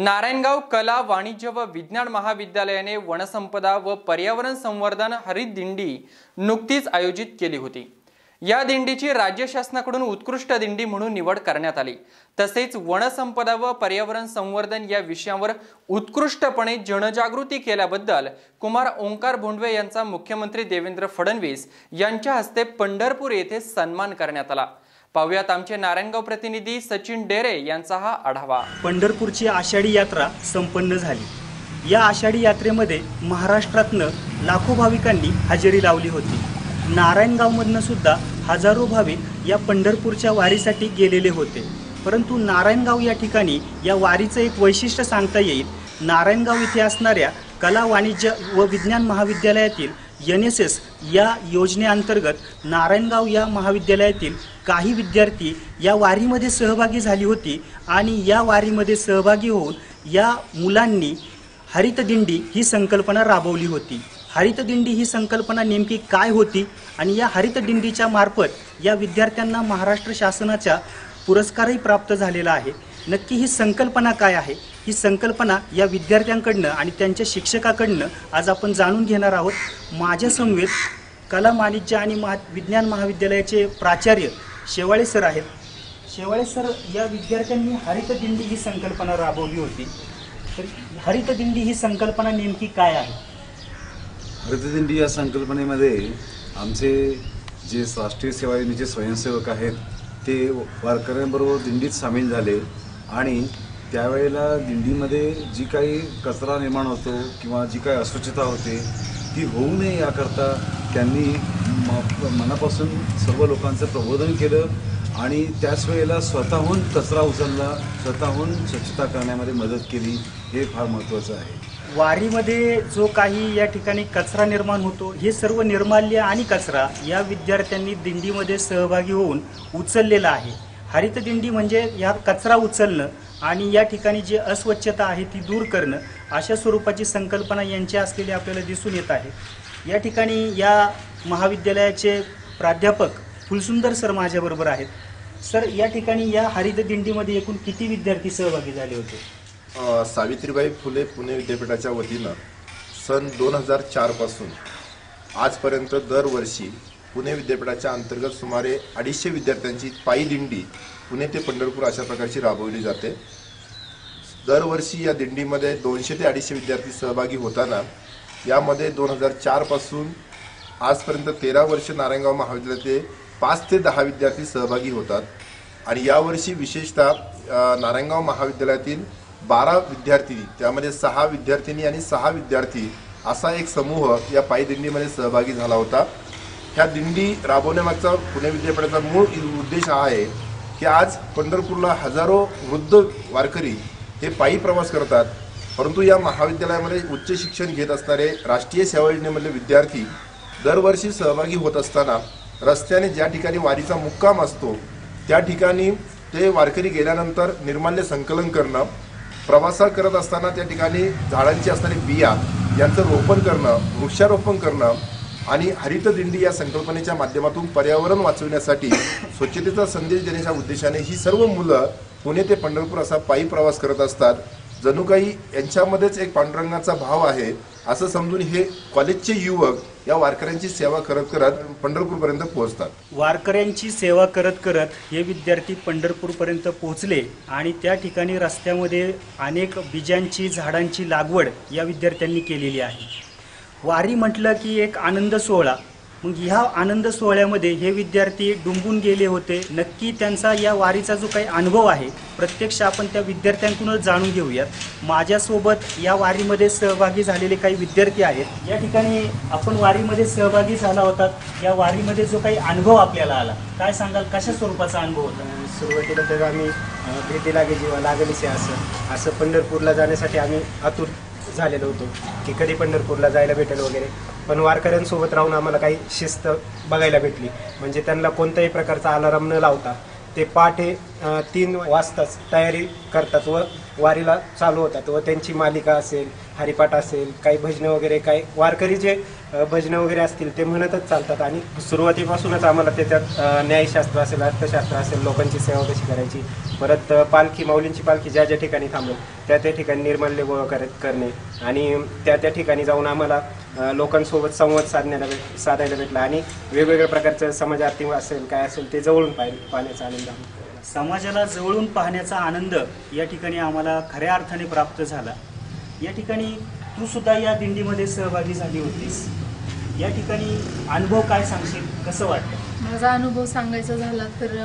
नारायणगाव कला वाणिज्य व विज्ञान महाविद्यालयाने वनसंपदा व पर्यावरण संवर्धन हरित दिंडी नुकतीच आयोजित केली होती. या दिंडीची राज्य शासनाकडून उत्कृष्ट दिंडी म्हणून निवड करण्यात आली. तसेच वनसंपदा व पर्यावरण संवर्धन या विषयावर उत्कृष्टपणे जनजागृती केल्याबद्दल कुमार ओंकार भोंडवे यांचा मुख्यमंत्री देवेंद्र फडणवीस यांच्या हस्ते पंढरपूर येथे सन्मान करण्यात आला. पाहुयात आमचे नारायणगाव प्रतिनिधी सचिन डेरे यांचा हा आढावा. पंढरपूरची आषाढी यात्रा संपन्न झाली. या आषाढी यात्रेमध्ये महाराष्ट्रातनं लाखो भाविकांनी हजेरी लावली होती. नारायणगावमधनं सुद्धा हजारो भाविक या पंढरपूरच्या वारीसाठी गेलेले होते. परंतु नारायणगाव या ठिकाणी या वारीचं एक वैशिष्ट्य सांगता येईल. नारायणगाव इथे असणाऱ्या कला वाणिज्य व विज्ञान महाविद्यालयातील एन एस एस या योजनेअंतर्गत नारायणगाव या महाविद्यालयातील काही विद्यार्थी या वारीमध्ये सहभागी झाली होती आणि या वारीमध्ये सहभागी होऊन या मुलांनी हरित दिंडी ही संकल्पना राबवली होती. हरित दिंडी ही संकल्पना नेमकी काय होती आणि या हरित दिंडीच्या मार्फत या विद्यार्थ्यांना महाराष्ट्र शासनाच्या पुरस्कारही प्राप्त झालेला आहे. नक्की ही संकल्पना काय आहे? ही संकल्पना या विद्यार्थ्यांकडनं आणि त्यांच्या शिक्षकाकडनं आज आपण जाणून घेणार आहोत. माझ्यासमवेत कला वाणिज्य आणि महा विज्ञान महाविद्यालयाचे प्राचार्य शेवाळे सर आहेत. शेवाळे सर या विद्यार्थ्यांनी हरित दिंडी ही संकल्पना राबवली होती. तर हरित दिंडी ही संकल्पना नेमकी काय आहे? हरितदिंडी या संकल्पनेमध्ये आमचे जे राष्ट्रीय सेवा योजनेचे स्वयंसेवक आहेत ते वारकऱ्यांबरोबर दिंडीत सामील झाले. आणि त्यावेळेला दिंडीमध्ये जी काही कचरा निर्माण होतो किंवा जी काही अस्वच्छता होते ती होऊ नये याकरता त्यांनी म मनापासून सर्व लोकांचं प्रबोधन केलं आणि त्याच वेळेला स्वतःहून कचरा उचलला स्वतःहून स्वच्छता करण्यामध्ये मदत केली हे फार महत्त्वाचं आहे. वारीमध्ये जो काही या ठिकाणी कचरा निर्माण होतो हे सर्व निर्माल्य आणि कचरा या विद्यार्थ्यांनी दिंडीमध्ये सहभागी होऊन उचललेला आहे. हरित दिंडी म्हणजे या कचरा उचलणं आणि या ठिकाणी जी अस्वच्छता आहे ती दूर करणं अशा स्वरूपाची संकल्पना यांची असलेली आपल्याला दिसून येत आहे. या ठिकाणी या महाविद्यालयाचे प्राध्यापक फुलसुंदर सर माझ्याबरोबर आहेत. सर या ठिकाणी या हरित दिंडीमध्ये एकूण किती विद्यार्थी सहभागी झाले होते? सावित्रीबाई फुले पुणे विद्यापीठाच्या वतीनं सन दोन हजार चारपासून आजपर्यंत दरवर्षी पुणे विद्यापीठाच्या अंतर्गत सुमारे अडीचशे विद्यार्थ्यांची पायी दिंडी पुणे ते पंढरपूर अशा प्रकारची राबवली जाते. दरवर्षी या दिंडीमध्ये दोनशे ते अडीचशे विद्यार्थी सहभागी होताना यामध्ये दोन हजार चारपासून आजपर्यंत तेरा वर्ष नारायणगाव महाविद्यालयाचे पाच ते दहा विद्यार्थी सहभागी होतात आणि यावर्षी विशेषतः नारायणगाव महाविद्यालयातील बारा विद्यार्थी त्यामध्ये सहा विद्यार्थिनी आणि सहा विद्यार्थी असा एक समूह या पायी दिंडीमध्ये सहभागी झाला होता. ह्या दिंडी राबवण्यामागचा पुणे विद्यापीठाचा मूळ उद्देश हा आहे की आज पंढरपूरला हजारो वृद्ध वारकरी हे पायी प्रवास करतात. परंतु या महाविद्यालयामध्ये उच्च शिक्षण घेत असणारे राष्ट्रीय सेवा योजनेमधले विद्यार्थी दरवर्षी सहभागी होत असताना रस्त्याने ज्या ठिकाणी वारीचा मुक्काम असतो त्या ठिकाणी ते वारकरी गेल्यानंतर निर्माल्य संकलन करणं प्रवासा करत असताना त्या ठिकाणी झाडांची असणारी बिया यांचं रोपण करणं वृक्षारोपण करणं आणि हरित दिंडी या संकल्पनेच्या माध्यमातून पर्यावरण वाचवण्यासाठी स्वच्छतेचा संदेश देण्याच्या उद्देशाने ही सर्व मुलं पुणे ते पंढरपूर असा पायी प्रवास करत असतात. जणू काही यांच्यामध्येच एक पांडुरंगाचा भाव आहे असं समजून हे कॉलेजचे युवक या वारकऱ्यांची सेवा करत करत पंढरपूरपर्यंत पोहोचतात. वारकऱ्यांची सेवा करत करत हे विद्यार्थी पंढरपूरपर्यंत पोहोचले आणि त्या ठिकाणी रस्त्यामध्ये अनेक बीजांची झाडांची लागवड या विद्यार्थ्यांनी केलेली आहे. वारी म्हटलं की एक आनंद सोहळा. मग ह्या आनंद सोहळ्यामध्ये हे विद्यार्थी डुंबून गेले होते. नक्की त्यांचा या वारीचा जो काही अनुभव आहे प्रत्यक्ष आपण त्या विद्यार्थ्यांकडूनच जाणून घेऊयात. माझ्यासोबत या वारीमध्ये सहभागी झालेले काही विद्यार्थी आहेत. या ठिकाणी आपण वारीमध्ये सहभागी झाला होता. या वारीमध्ये जो काही अनुभव आपल्याला आला काय सांगाल? कशा स्वरूपाचा अनुभव होता? सुरुवातीला तर आम्ही भेटी लागे जीवा लागलीच असं. असं पंढरपूरला जाण्यासाठी आम्ही आतुर झालेलो होतो की कधी पंढरपूरला जायला भेटेल वगैरे. पण वारकऱ्यांसोबत राहून आम्हाला काही शिस्त बघायला भेटली. म्हणजे त्यांना कोणत्याही प्रकारचा अलाराम न लावता ते पहाटे तीन वाजताच तयारी करतात व वारीला चालू होतात. व त्यांची मालिका असेल हरिपाठ असेल काही भजनं वगैरे काही वारकरी जे भजनं वगैरे असतील ते म्हणतच चालतात. आणि सुरुवातीपासूनच आम्हाला त्याच्यात न्यायशास्त्र असेल अर्थशास्त्र असेल लोकांची सेवा कशी करायची परत पालखी माऊलींची पालखी ज्या ज्या ठिकाणी थांबेल त्या त्या ठिकाणी निर्मल्य गोळा करत करणे आणि त्या त्या ठिकाणी जाऊन आम्हाला लोकांसोबत संवाद साधण्याला भेट साधायला भेटला आणि वेगवेगळ्या प्रकारचं समाज आरती असेल काय असेल ते जवळून पाहि पाहण्याचा आनंद समाजाला जवळून पाहण्याचा आनंद या ठिकाणी आम्हाला खऱ्या अर्थाने प्राप्त झाला. या ठिकाणी तू सुद्धा या दिंडीमध्ये सहभागी झाली होतीस. या ठिकाणी अनुभव काय सांगशील? कसं वाटतं माझा अनुभव सांगायचा झाला तर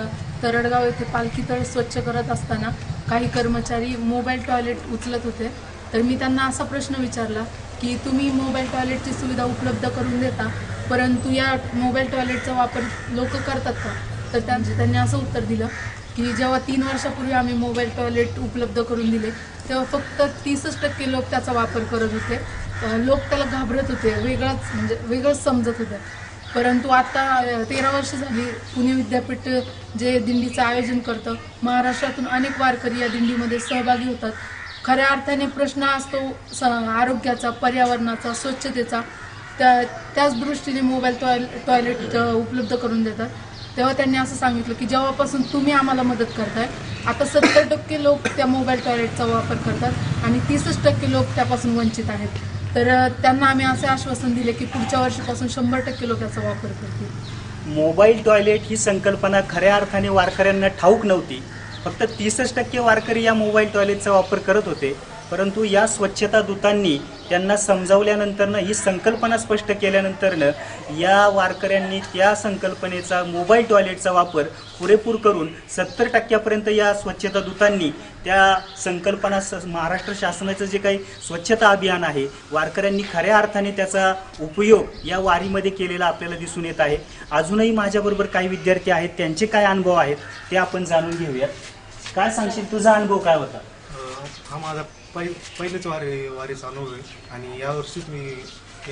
तरडगाव येथे पालखी तळ स्वच्छ करत असताना काही कर्मचारी मोबाईल टॉयलेट उचलत होते. तर मी त्यांना असा प्रश्न विचारला की तुम्ही मोबाईल टॉयलेटची सुविधा उपलब्ध करून देता परंतु या मोबाईल टॉयलेटचा वापर लोक करतात का? तर त्यां- त्यांनी असं उत्तर दिलं की जेव्हा तीन वर्षापूर्वी आम्ही मोबाईल टॉयलेट उपलब्ध करून दिले तेव्हा फक्त तीसच टक्के लोक त्याचा वापर करत होते. लोक त्याला घाबरत होते वेगळाच म्हणजे वेगळंच समजत होतं. परंतु आता तेरा वर्ष झाली पुणे विद्यापीठ जे दिंडीचं आयोजन करतं महाराष्ट्रातून अनेक वारकरी या दिंडीमध्ये सहभागी होतात. खऱ्या अर्थाने प्रश्न असतो स आरोग्याचा पर्यावरणाचा स्वच्छतेचा. त्या त्याच दृष्टीने मोबाईल टॉय टॉयलेट उपलब्ध करून देतात. तेव्हा त्यांनी असं सांगितलं की जेव्हापासून तुम्ही आम्हाला मदत करताय आता सत्तर टक्के लोक त्या मोबाईल टॉयलेटचा वापर करतात आणि तीसच टक्के लोक त्यापासून वंचित आहेत. तर त्यांना आम्ही असे आश्वासन दिले की पुढच्या वर्षीपासून शंभर टक्के लोक याचा वापर करतील. मोबाईल टॉयलेट ही संकल्पना खऱ्या अर्थाने वारकऱ्यांना ठाऊक नव्हती. फक्त तीसच टक्के वारकरी या मोबाईल टॉयलेटचा वापर करत होते. परंतु या स्वच्छता दूतांनी त्यांना समजावल्यानंतरनं ही संकल्पना स्पष्ट केल्यानंतरनं या वारकऱ्यांनी त्या संकल्पनेचा मोबाईल टॉयलेटचा वापर पुरेपूर करून सत्तर टक्क्यापर्यंत या स्वच्छता दूतांनी त्या संकल्पना स महाराष्ट्र शासनाचं जे काही स्वच्छता अभियान आहे वारकऱ्यांनी खऱ्या अर्थाने त्याचा उपयोग या वारीमध्ये केलेला आपल्याला दिसून येत आहे. अजूनही माझ्याबरोबर काही विद्यार्थी आहेत त्यांचे काय अनुभव आहेत ते आपण जाणून घेऊयात. काय सांगशील? तुझा अनुभव काय होता? हा माझा पहि पहिलेच वारी वारीचा अनुभव आहे आणि यावर्षीच मी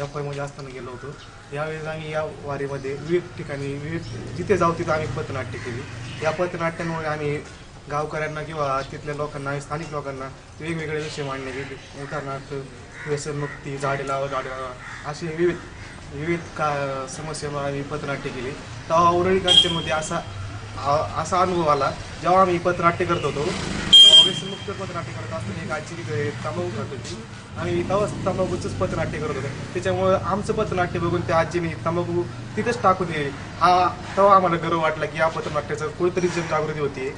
एफमध्ये असताना गेलो होतो. यावेळेस आम्ही या वारीमध्ये विविध ठिकाणी विविध जिथे जाऊ तिथं आम्ही पथनाट्य केली. या पथनाट्यामुळे आम्ही गावकऱ्यांना किंवा तिथल्या लोकांना स्थानिक लोकांना वेगवेगळे विषय मांडले गेले उदाहरणार्थ व्यसनमुक्ती झाडे लावा झाडे लावा असे विविध विविध का समस्या आम्ही पथनाट्य केली. तेव्हा औरळी कल्चरमध्ये असा असा अनुभव आला. जेव्हा आम्ही पथनाट्य करत होतो व्यसनमुक्त पथनाट्य करत असताना एक आजी तंबाखू खात होती. आणि तेव्हाच तंबाखूचंच पथनाट्य करत होतं. त्याच्यामुळे आमचं पथनाट्य बघून त्या आजीने तंबाखू तिथेच टाकून दिली. हा तेव्हा आम्हाला गर्व वाटला की या पथनाट्याचं कुठेतरी जनजागृती होती.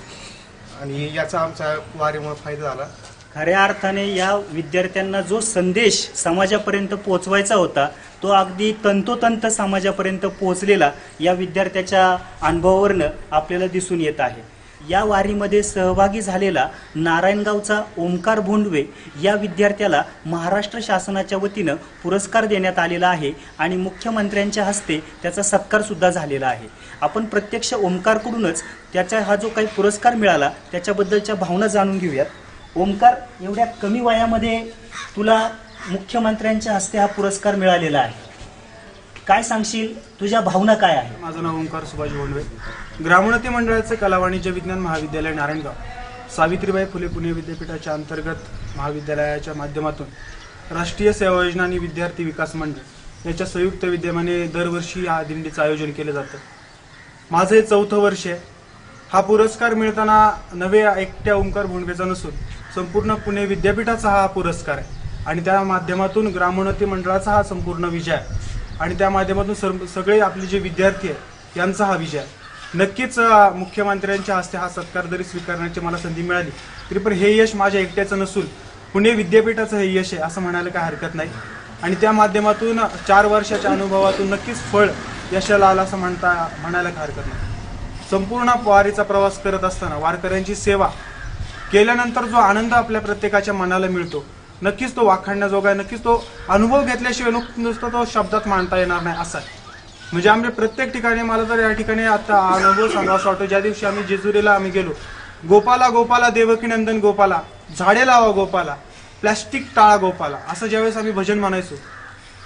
आणि याचा आमच्या वारीमुळे फायदा झाला. खऱ्या अर्थाने या विद्यार्थ्यांना जो संदेश समाजापर्यंत पोहोचवायचा होता तो अगदी तंतोतंत समाजापर्यंत पोहोचलेला या विद्यार्थ्याच्या अनुभवावरनं आपल्याला दिसून येत आहे. या वारीमध्ये सहभागी झालेला नारायणगावचा ओंकार भोंडवे या विद्यार्थ्याला महाराष्ट्र शासनाच्या वतीनं पुरस्कार देण्यात आलेला आहे आणि मुख्यमंत्र्यांच्या हस्ते त्याचा सत्कारसुद्धा झालेला आहे. आपण प्रत्यक्ष ओंकारकडूनच त्याचा हा जो काही पुरस्कार मिळाला त्याच्याबद्दलच्या भावना जाणून घेऊयात. ओंकार एवढ्या कमी वयामध्ये तुला मुख्यमंत्र्यांच्या हस्ते हा पुरस्कार मिळालेला आहे. काय सांगशील? तुझ्या भावना काय आहे माझं नाव ओंकार सुभाष बोंडवे. ग्रामोन्नती मंडळाचे कला वाणिज्य विज्ञान महाविद्यालय नारायणगाव. सावित्रीबाई फुले पुणे विद्यापीठाच्या अंतर्गत महाविद्यालयाच्या माध्यमातून राष्ट्रीय सेवा योजना आणि विद्यार्थी विकास मंडळ याच्या संयुक्त विद्यमाने दरवर्षी या दिंडीचं आयोजन केलं जातं. माझं हे चौथं वर्ष आहे. हा पुरस्कार मिळताना नवे एकट्या ओंकार भोंडवेचा नसून संपूर्ण पुणे विद्यापीठाचा हा पुरस्कार आहे. आणि त्या माध्यमातून ग्रामोन्नती मंडळाचा हा संपूर्ण विजय आहे. आणि त्या माध्यमातून सर सगळे आपले जे विद्यार्थी आहेत यांचा हा विजय आहे. नक्कीच मुख्यमंत्र्यांच्या हस्ते हा सत्कार जरी स्वीकारण्याची मला संधी मिळाली तरी पण हे यश माझ्या एकट्याचं नसून पुणे विद्यापीठाचं हे यश आहे असं म्हणायला काय हरकत नाही. आणि त्या माध्यमातून चार वर्षाच्या अनुभवातून नक्कीच फळ यशाला आलं असं म्हणता म्हणायला काय हरकत नाही. संपूर्ण वारीचा प्रवास करत असताना वारकऱ्यांची सेवा केल्यानंतर जो आनंद आपल्या प्रत्येकाच्या मनाला मिळतो नक्कीच तो वाखाणण्याजोगा आहे. नक्कीच तो अनुभव घेतल्याशिवाय नुसतं तो शब्दात मांडता येणार नाही असा आहे. म्हणजे आमचे प्रत्येक ठिकाणी मला तर या ठिकाणी आता अनुभव सांगावा असं वाटतो. ज्या दिवशी आम्ही जेजुरीला आम्ही गेलो गोपाला गोपाला देवकी नंदन गोपाला झाडे लावा गोपाला प्लॅस्टिक टाळा गोपाला असं ज्यावेळेस आम्ही भजन म्हणायचो.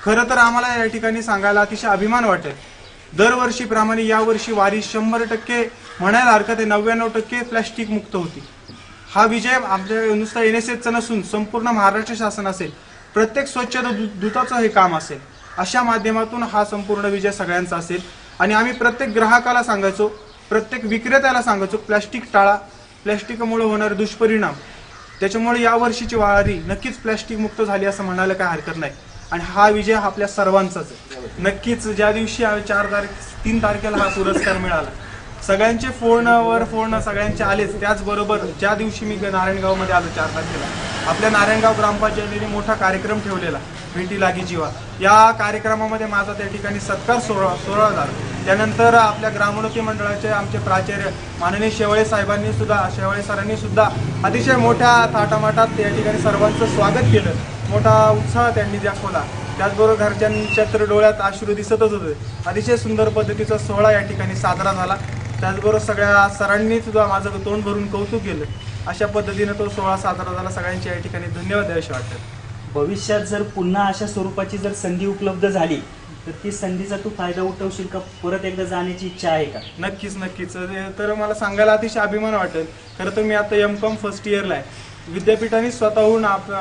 खरं तर आम्हाला या ठिकाणी सांगायला अतिशय अभिमान वाटेल. दरवर्षीप्रमाणे यावर्षी वारी शंभर टक्के म्हणायला हरकत आहे नव्याण्णव टक्के प्लॅस्टिक मुक्त होती. हा विजय आपल्या नुसता एन एस एसचा नसून संपूर्ण महाराष्ट्र शासन असेल प्रत्येक स्वच्छता दूताचं हे काम असेल अशा माध्यमातून हा संपूर्ण विजय सगळ्यांचा असेल. आणि आम्ही प्रत्येक ग्राहकाला सांगायचो प्रत्येक विक्रेत्याला सांगायचो प्लॅस्टिक टाळा प्लॅस्टिकमुळे होणारे दुष्परिणाम त्याच्यामुळे या वर्षीची वारी नक्कीच प्लॅस्टिक मुक्त झाली असं म्हणायला काय हरकत नाही. आणि हा विजय हा आपल्या सर्वांचाच आहे. नक्कीच ज्या दिवशी चार तारीख तीन तारखेला हा पुरस्कार मिळाला सगळ्यांचे फोनवर फोन सगळ्यांचे आलेच. त्याचबरोबर ज्या दिवशी मी नारायणगावमध्ये आलो चार तारखेला आपल्या नारायणगाव ग्रामपंचायतीने मोठा कार्यक्रम ठेवलेला भेटी लागी जीवा. या कार्यक्रमामध्ये माझा त्या ठिकाणी सत्कार सोहळा सोहळा झाला. त्यानंतर आपल्या ग्रामोन्नती मंडळाचे आमचे प्राचार्य माननीय शेवळे साहेबांनी सुद्धा शेवळे सरांनी सुद्धा अतिशय मोठ्या थाटामाटात या ठिकाणी सर्वांचं स्वागत केलं. मोठा उत्साह त्यांनी दाखवला. त्याचबरोबर घरच्यांच्या तर डोळ्यात अश्रू दिसतच होते. अतिशय सुंदर पद्धतीचा सोहळा या ठिकाणी साजरा झाला. त्याचबरोबर सगळ्या सरांनी सुद्धा माझं तोंड भरून कौतुक केलं. अशा पद्धतीने तो सोहळा साजरा झाला. सगळ्यांच्या या ठिकाणी धन्यवाद द्यावेसे वाटतात. भविष्यात जर पुन्हा अशा स्वरूपाची जर संधी उपलब्ध झाली तर ती संधीचा तू फायदा उठवशील का? परत एकदा जाण्याची इच्छा आहे का? नक्कीच नक्कीच. तर मला सांगायला अतिशय अभिमान वाटेल. खरं तर मी आता एम कॉम फर्स्ट इयरला आहे. विद्यापीठाने स्वतःहून आप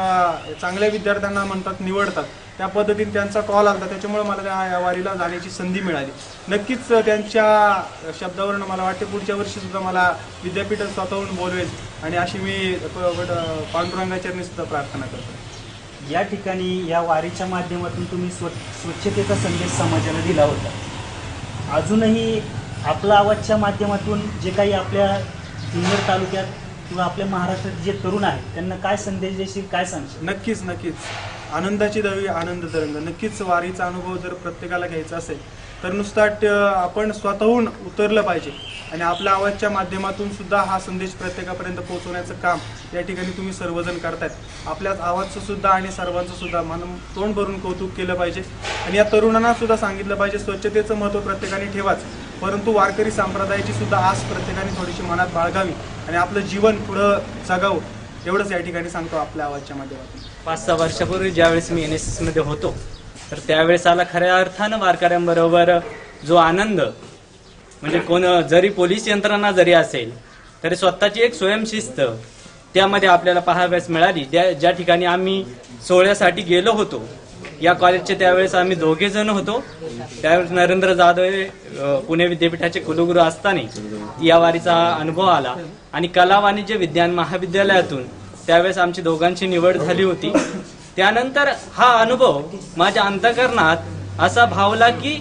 चांगल्या विद्यार्थ्यांना म्हणतात निवडतात. त्या पद्धतीने त्यांचा कॉल आला त्याच्यामुळे मला त्या या वारीला जाण्याची संधी मिळाली. नक्कीच त्यांच्या शब्दावरून मला वाटते पुढच्या वर्षी सुद्धा मला विद्यापीठ स्वतःहून बोलवेल आणि अशी मी प- वड- पांडुरंगाचरणी सुद्धा प्रार्थना करतो. या ठिकाणी या वारीच्या माध्यमातून तुम्ही स्व स्वच्छतेचा संदेश समाजाला दिला होता. अजूनही आपला आवाजच्या माध्यमातून जे काही आपल्या जुन्नर तालुक्यात किंवा आपल्या महाराष्ट्रात जे तरुण आहेत त्यांना काय संदेश देशील काय सांगशील? नक्कीच नक्कीच. आनंदाची दवी आनंद तरंग. नक्कीच वारीचा अनुभव जर प्रत्येकाला घ्यायचा असेल तर नुसता ट- आपण स्वतःहून उतरलं पाहिजे. आणि आपल्या आवाजच्या माध्यमातून सुद्धा हा संदेश प्रत्येकापर्यंत पोहोचवण्याचं काम या ठिकाणी तुम्ही सर्वजण करतायत. आपल्या आवाजचं सुद्धा आणि सर्वांचं सुद्धा मन तोंड भरून कौतुक केलं पाहिजे. आणि या तरुणांना सुद्धा सांगितलं पाहिजे स्वच्छतेचं महत्त्व प्रत्येकाने ठेवाच. परंतु वारकरी संप्रदायाची सुद्धा आस प्रत्येकाने थोडीशी मनात बाळगावी. आणि आपलं जीवन पुढं जगावं. एवढंच या ठिकाणी सांगतो आपल्या आवाजच्या माध्यमातून. पाच सहा वर्षापूर्वी ज्यावेळेस मी एन एस एसमध्ये होतो तर त्यावेळेस आला खऱ्या अर्थानं वारकऱ्यांबरोबर जो आनंद म्हणजे कोण जरी पोलीस यंत्रणा जरी असेल तरी स्वतःची एक स्वयंशिस्त त्यामध्ये आपल्याला पाहाव्यास मिळाली. त्या ज्या ठिकाणी आम्ही सोहळ्यासाठी गेलो होतो या कॉलेजचे त्यावेळेस आम्ही दोघे जण होतो. त्यावेळेस नरेंद्र जाधव हे, पुणे विद्यापीठाचे कुलगुरू असताना या वारीचा अनुभव आला. आणि कला वाणिज्य विज्ञान महाविद्यालयातून त्यावेळेस आमची दोघांची निवड झाली होती. त्यानंतर हा अनुभव माझ्या अंतकरणात असा भावला की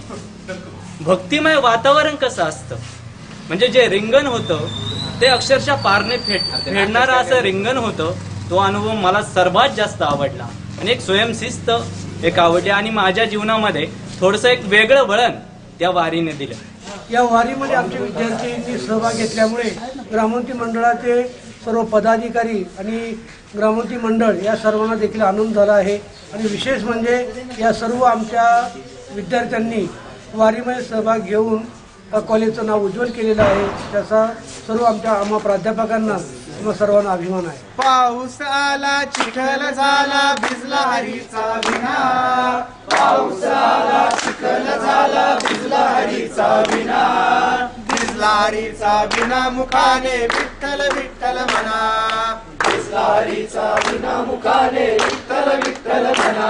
भक्तिमय वातावरण कसं असतं? म्हणजे जे रिंगण होतं ते अक्षरशः पारने फेड फेडणारं असं रिंगण होतं. तो अनुभव मला सर्वात जास्त आवडला. आणि एक स्वयंशिस्त एक आवडली आणि माझ्या जीवनामध्ये थोडंसं एक वेगळं वळण त्या वारीने दिलं. या वारीमध्ये आमचे विद्यार्थ्यांनी सहभाग घेतल्यामुळे ग्रामोन्नती मंडळाचे सर्व पदाधिकारी आणि ग्रामोन्नती मंडळ या सर्वांना देखील आनंद झाला आहे. आणि विशेष म्हणजे या सर्व आमच्या विद्यार्थ्यांनी वारीमध्ये सहभाग घेऊन या कॉलेजचं नाव उज्ज्वल केलेलं आहे. त्याचा सर्व आमच्या आम्हा प्राध्यापकांना सर्वांना अभिमान आहे. पाऊस आला चिखल झाला भिजला हरीचा विना. पाऊस आला चिखल झाला भिजला हरीचा विना. भिजला हरीचा विना मुखाने विठ्ठल विठ्ठल म्हणा भिजला हरीचा विना मुखाने विठ्ठल विठ्ठल म्हणा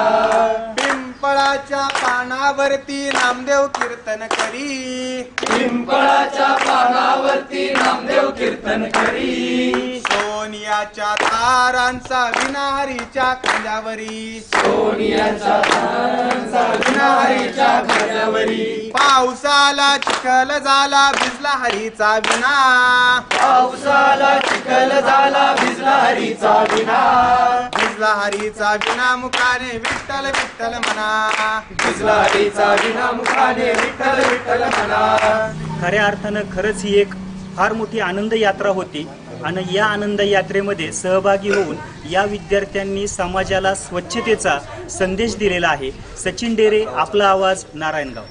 पिंपळाच्या पानावरती नामदेव कीर्तन करी. पिंपळाच्या पानावरती नामदेव कीर्तन करी. सोनियाच्या तारांचा विनाहरीच्या खांद्यावरी. सोनियाच्या तारांचा विनाहरीच्या खांद्यावरी. पावसाला चिखल झाला भिजला हरीचा विना पावसाला चिखल झाला भिजला हरीचा विना भिजला हरीचा विना मुखाने विठ्ठल विठ्ठल म्हणा भिजला हरीचा विना मुखाने विठ्ठल विठ्ठल म्हणा खऱ्या अर्थानं खरंच ही एक फार मोठी आनंद यात्रा होती. आणि या आनंद यात्रेमध्ये सहभागी होऊन या विद्यार्थ्यांनी समाजाला स्वच्छतेचा संदेश दिलेला आहे. सचिन डेरे आपला आवाज नारायणगाव.